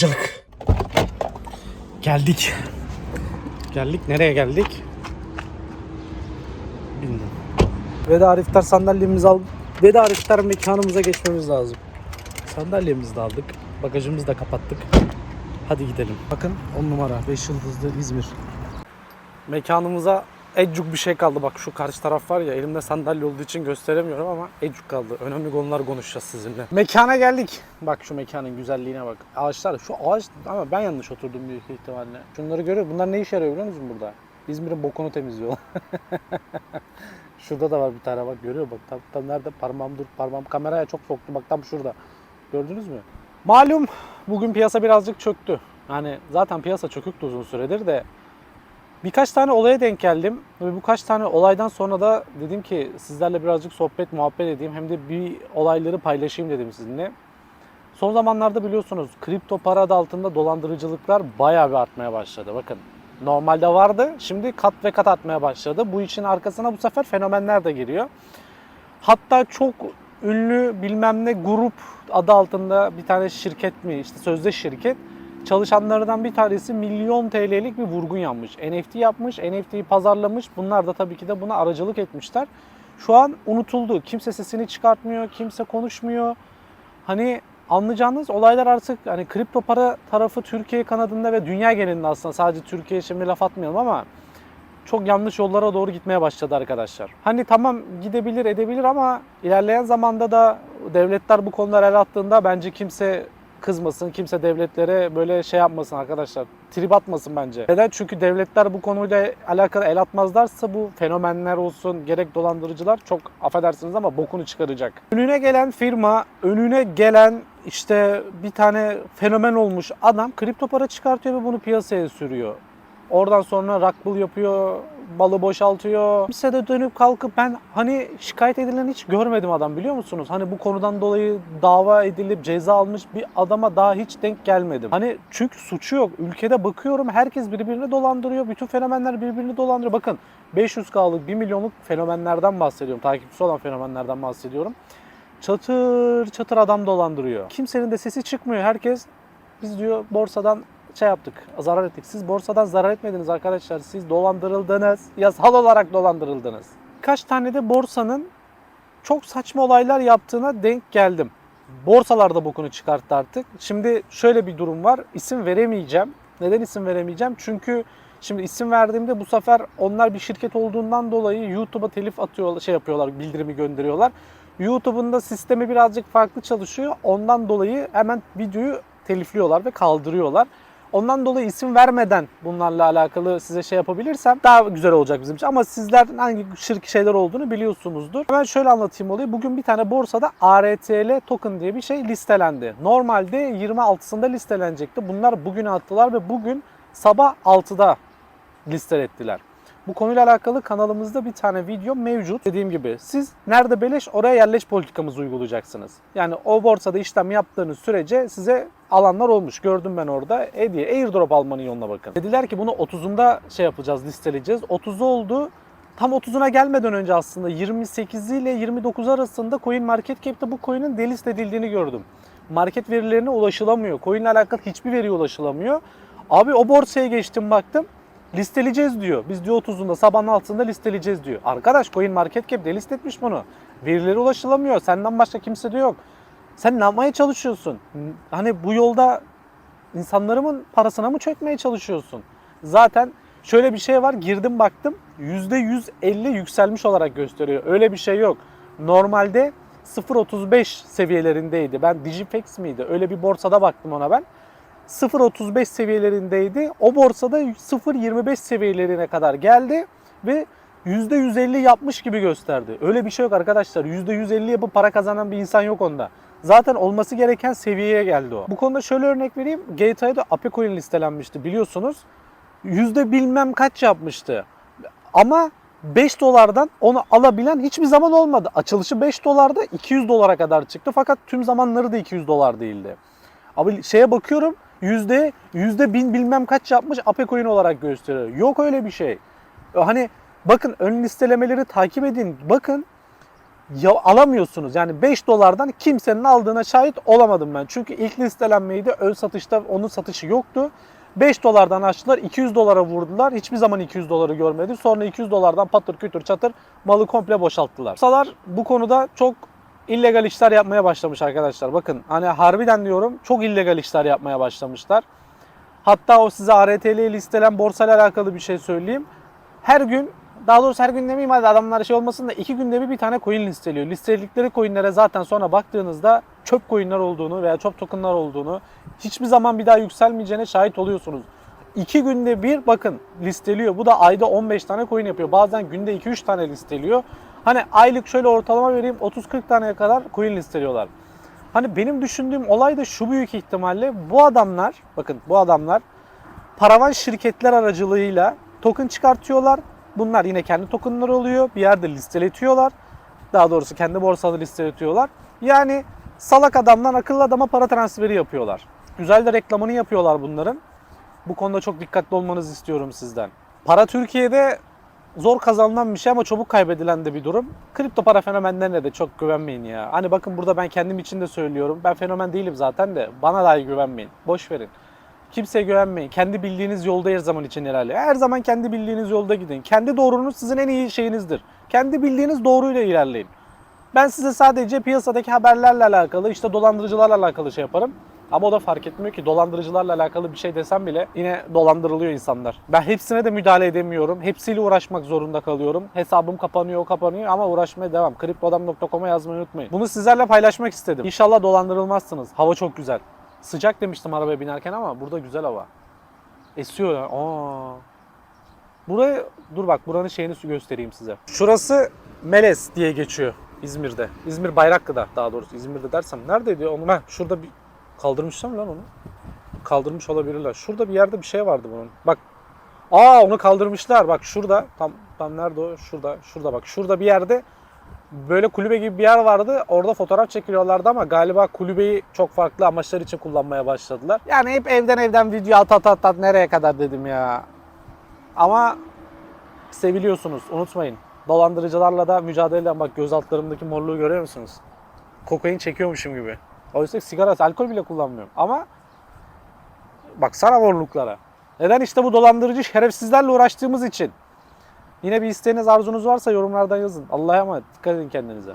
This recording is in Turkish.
sıcak. Geldik. Geldik. Nereye geldik? Bilmiyorum. Veda iftar sandalyemizi al. Veda iftar mekanımıza geçmemiz lazım. Sandalyemizi de aldık. Bagajımızı da kapattık. Hadi gidelim. Bakın 10 numara 5 yıldızlı İzmir. Mekanımıza ecuk bir şey kaldı. Bak şu karşı taraf var ya elimde sandalye olduğu için gösteremiyorum ama ecuk kaldı. Önemli konular konuşacağız sizinle. Mekana geldik. Bak şu mekanın güzelliğine bak. Ağaçlar şu ağaç ama ben yanlış oturdum büyük ihtimalle. Şunları görüyor. Bunlar ne işe yarıyor biliyor musun burada? İzmir'in bokunu temizliyor. Şurada da var bir tane bak görüyor bak tam, tam nerede parmağım dur parmağım kameraya çok soktu bak tam şurada. Gördünüz mü? Malum bugün piyasa birazcık çöktü. Yani zaten piyasa çöküktü uzun süredir de birkaç tane olaya denk geldim ve bu kaç tane olaydan sonra da dedim ki sizlerle birazcık sohbet muhabbet edeyim hem de bir olayları paylaşayım dedim sizinle. Son zamanlarda biliyorsunuz kripto para adı altında dolandırıcılıklar bayağı bir artmaya başladı. Bakın normalde vardı şimdi kat ve kat artmaya başladı. Bu için arkasına bu sefer fenomenler de giriyor. Hatta çok ünlü bilmem ne grup adı altında bir tane şirket mi işte sözde şirket çalışanlarından bir tanesi milyon TL'lik bir vurgun yapmış. NFT yapmış, NFT'yi pazarlamış. Bunlar da tabii ki de buna aracılık etmişler. Şu an unutuldu. Kimse sesini çıkartmıyor, kimse konuşmuyor. Hani anlayacağınız olaylar artık hani kripto para tarafı Türkiye kanadında ve dünya genelinde aslında sadece Türkiye şimdi laf atmayalım ama çok yanlış yollara doğru gitmeye başladı arkadaşlar. Hani tamam gidebilir edebilir ama ilerleyen zamanda da devletler bu konulara el attığında bence kimse kızmasın, kimse devletlere böyle şey yapmasın arkadaşlar. Trip atmasın bence. Neden? Çünkü devletler bu konuyla alakalı el atmazlarsa bu fenomenler olsun, gerek dolandırıcılar çok affedersiniz ama bokunu çıkaracak. Önüne gelen firma, önüne gelen işte bir tane fenomen olmuş adam kripto para çıkartıyor ve bunu piyasaya sürüyor. Oradan sonra rakbul yapıyor, balı boşaltıyor. Kimse de dönüp kalkıp ben hani şikayet edilen hiç görmedim adam biliyor musunuz? Hani bu konudan dolayı dava edilip ceza almış bir adama daha hiç denk gelmedim. Hani çünkü suçu yok. Ülkede bakıyorum herkes birbirini dolandırıyor. Bütün fenomenler birbirini dolandırıyor. Bakın 500K'lık 1 milyonluk fenomenlerden bahsediyorum. Takipçisi olan fenomenlerden bahsediyorum. Çatır çatır adam dolandırıyor. Kimsenin de sesi çıkmıyor. Herkes biz diyor borsadan şey yaptık, zarar ettik. Siz borsadan zarar etmediniz arkadaşlar. Siz dolandırıldınız. Yasal olarak dolandırıldınız. Kaç tane de borsanın çok saçma olaylar yaptığına denk geldim. Borsalar da bokunu çıkarttı artık. Şimdi şöyle bir durum var. İsim veremeyeceğim. Neden isim veremeyeceğim? Çünkü şimdi isim verdiğimde bu sefer onlar bir şirket olduğundan dolayı YouTube'a telif atıyorlar, şey yapıyorlar, bildirimi gönderiyorlar. YouTube'un da sistemi birazcık farklı çalışıyor. Ondan dolayı hemen videoyu telifliyorlar ve kaldırıyorlar. Ondan dolayı isim vermeden bunlarla alakalı size şey yapabilirsem daha güzel olacak bizim için. Ama sizler hangi şirk şeyler olduğunu biliyorsunuzdur. Hemen şöyle anlatayım olayı. Bugün bir tane borsada ARTL token diye bir şey listelendi. Normalde 26'sında listelenecekti. Bunlar bugün attılar ve bugün sabah 6'da listelettiler. Bu konuyla alakalı kanalımızda bir tane video mevcut. Dediğim gibi siz nerede beleş oraya yerleş politikamızı uygulayacaksınız. Yani o borsada işlem yaptığınız sürece size alanlar olmuş. Gördüm ben orada. Hediye airdrop almanın yoluna bakın. Dediler ki bunu 30'unda şey yapacağız, listeleyeceğiz. 30'u oldu. Tam 30'una gelmeden önce aslında 28 ile 29 arasında Coin Market Cap'te bu coin'in delist edildiğini gördüm. Market verilerine ulaşılamıyor. Coin ile alakalı hiçbir veriye ulaşılamıyor. Abi o borsaya geçtim baktım listeleyeceğiz diyor. Biz diyor 30'unda sabahın altında listeleyeceğiz diyor. Arkadaş Coin Market Cap delist etmiş bunu. Verilere ulaşılamıyor. Senden başka kimse de yok. Sen ne yapmaya çalışıyorsun? Hani bu yolda insanlarımın parasına mı çökmeye çalışıyorsun? Zaten şöyle bir şey var. Girdim baktım %150 yükselmiş olarak gösteriyor. Öyle bir şey yok. Normalde 0.35 seviyelerindeydi. Ben Digifax miydi? Öyle bir borsada baktım ona ben. 0.35 seviyelerindeydi. O borsada 0.25 seviyelerine kadar geldi ve %150 yapmış gibi gösterdi. Öyle bir şey yok arkadaşlar. %150 yapıp para kazanan bir insan yok onda. Zaten olması gereken seviyeye geldi o. Bu konuda şöyle örnek vereyim. GTA'da Apecoin listelenmişti biliyorsunuz. Yüzde bilmem kaç yapmıştı. Ama 5 dolardan onu alabilen hiçbir zaman olmadı. Açılışı 5 dolarda 200 dolara kadar çıktı. Fakat tüm zamanları da 200 dolar değildi. Abi şeye bakıyorum yüzde yüzde bin bilmem kaç yapmış Apecoin olarak gösteriyor. Yok öyle bir şey. Hani bakın ön listelemeleri takip edin. Bakın ya alamıyorsunuz. Yani 5 dolardan kimsenin aldığına şahit olamadım ben. Çünkü ilk listelenmeydi. Ön satışta onun satışı yoktu. 5 dolardan açtılar. 200 dolara vurdular. Hiçbir zaman 200 doları görmedi. Sonra 200 dolardan patır kütür çatır malı komple boşalttılar. Salar bu konuda çok illegal işler yapmaya başlamış arkadaşlar. Bakın hani harbiden diyorum çok illegal işler yapmaya başlamışlar. Hatta o size ARTL listelen borsayla alakalı bir şey söyleyeyim. Her gün daha doğrusu her gün demeyeyim hadi adamlar şey olmasın da iki günde bir bir tane coin listeliyor. Listeledikleri coinlere zaten sonra baktığınızda çöp coinler olduğunu veya çöp tokenlar olduğunu hiçbir zaman bir daha yükselmeyeceğine şahit oluyorsunuz. İki günde bir bakın listeliyor. Bu da ayda 15 tane coin yapıyor. Bazen günde 2-3 tane listeliyor. Hani aylık şöyle ortalama vereyim 30-40 taneye kadar coin listeliyorlar. Hani benim düşündüğüm olay da şu büyük ihtimalle bu adamlar bakın bu adamlar paravan şirketler aracılığıyla token çıkartıyorlar. Bunlar yine kendi tokenları oluyor. Bir yerde listeletiyorlar. Daha doğrusu kendi borsada listeletiyorlar. Yani salak adamdan akıllı adama para transferi yapıyorlar. Güzel de reklamını yapıyorlar bunların. Bu konuda çok dikkatli olmanızı istiyorum sizden. Para Türkiye'de zor kazanılan bir şey ama çabuk kaybedilen de bir durum. Kripto para fenomenlerine de çok güvenmeyin ya. Hani bakın burada ben kendim için de söylüyorum. Ben fenomen değilim zaten de bana dahi güvenmeyin. Boş verin. Kimseye güvenmeyin. Kendi bildiğiniz yolda her zaman için ilerleyin. Her zaman kendi bildiğiniz yolda gidin. Kendi doğrunuz sizin en iyi şeyinizdir. Kendi bildiğiniz doğruyla ilerleyin. Ben size sadece piyasadaki haberlerle alakalı, işte dolandırıcılarla alakalı şey yaparım. Ama o da fark etmiyor ki dolandırıcılarla alakalı bir şey desem bile yine dolandırılıyor insanlar. Ben hepsine de müdahale edemiyorum. Hepsiyle uğraşmak zorunda kalıyorum. Hesabım kapanıyor, kapanıyor ama uğraşmaya devam. Kriptoadam.com'a yazmayı unutmayın. Bunu sizlerle paylaşmak istedim. İnşallah dolandırılmazsınız. Hava çok güzel. Sıcak demiştim arabaya binerken ama burada güzel hava. Esiyor ya. Aa. Buraya dur bak buranın şeyini göstereyim size. Şurası Meles diye geçiyor İzmir'de. İzmir Bayraklı'da daha doğrusu. İzmir'de dersem neredeydi onu? Heh, şurada bir kaldırmışlar mı lan onu? Kaldırmış olabilirler. Şurada bir yerde bir şey vardı bunun. Bak. Aa onu kaldırmışlar. Bak şurada. Tam tam nerede o? Şurada. Şurada bak. Şurada bir yerde böyle kulübe gibi bir yer vardı. Orada fotoğraf çekiliyorlardı ama galiba kulübeyi çok farklı amaçlar için kullanmaya başladılar. Yani hep evden evden video at at at at nereye kadar dedim ya. Ama seviliyorsunuz unutmayın. Dolandırıcılarla da mücadele eden bak göz altlarımdaki morluğu görüyor musunuz? Kokain çekiyormuşum gibi. Oysa sigara, alkol bile kullanmıyorum. Ama baksana morluklara. Neden işte bu dolandırıcı şerefsizlerle uğraştığımız için. Yine bir isteğiniz, arzunuz varsa yorumlardan yazın. Allah'a emanet. Dikkat edin kendinize.